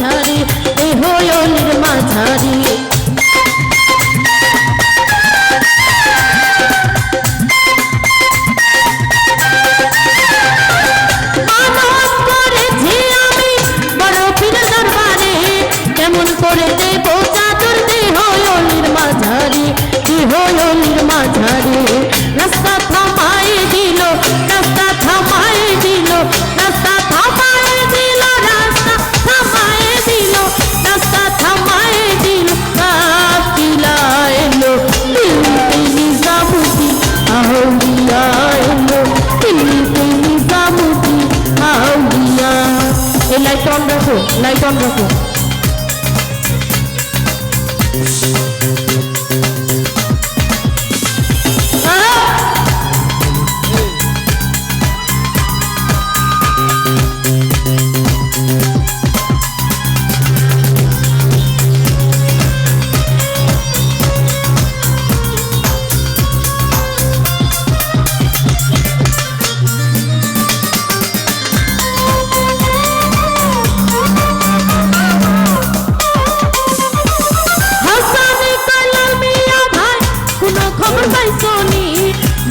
মাঝারে দেহ মাঝারে অন রাখো লাইট রাখো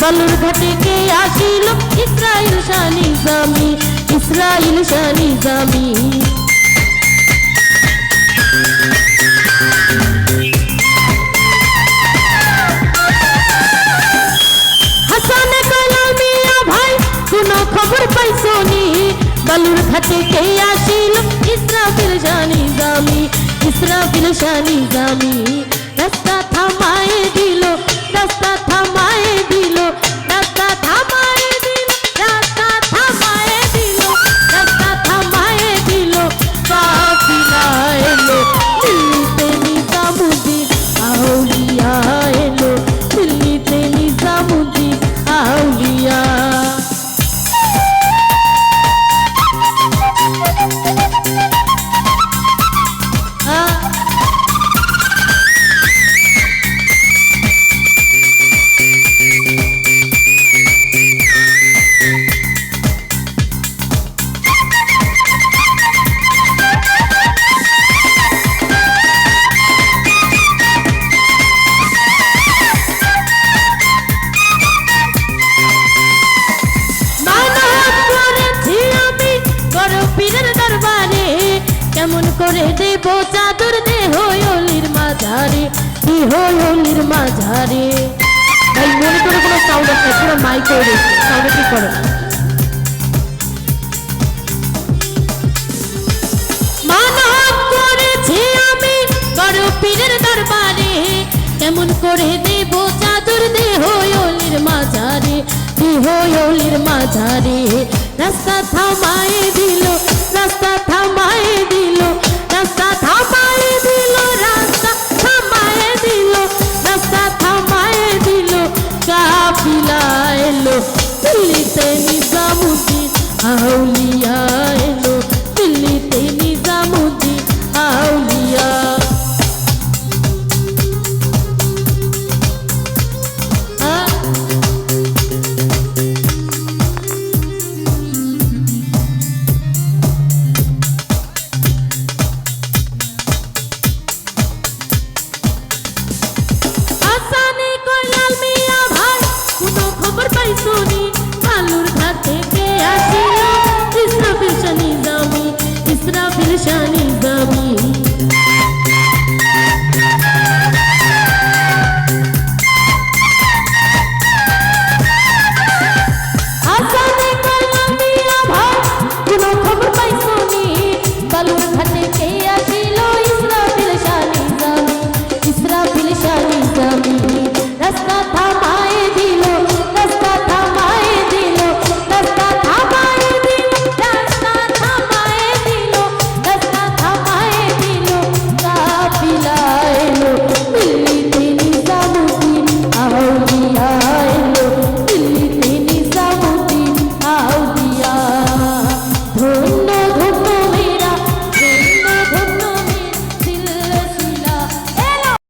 বালুর ঘাটে কে আসিল ইসরাইল শানি জামি, ইসরাইল শানি জামি। খবর পাইছনি বালুর ঘাটে জামি। রাস্তা থামায় দিল রাস্তা থামায় দিল। কেমন করে দেব চাদর দেহ অলির মাঝারে দেহ অলির মাঝারে। ভাই, মনে করে কোনো সাউন্ড আসছে? পুরো মাইক করে? দরবারে। কেমন করে দেব চাদর দেহ অলির মাঝারে দেহ অলির মাঝারে। রাস্তা থামায় كل ثاني بعمودي علشان البابي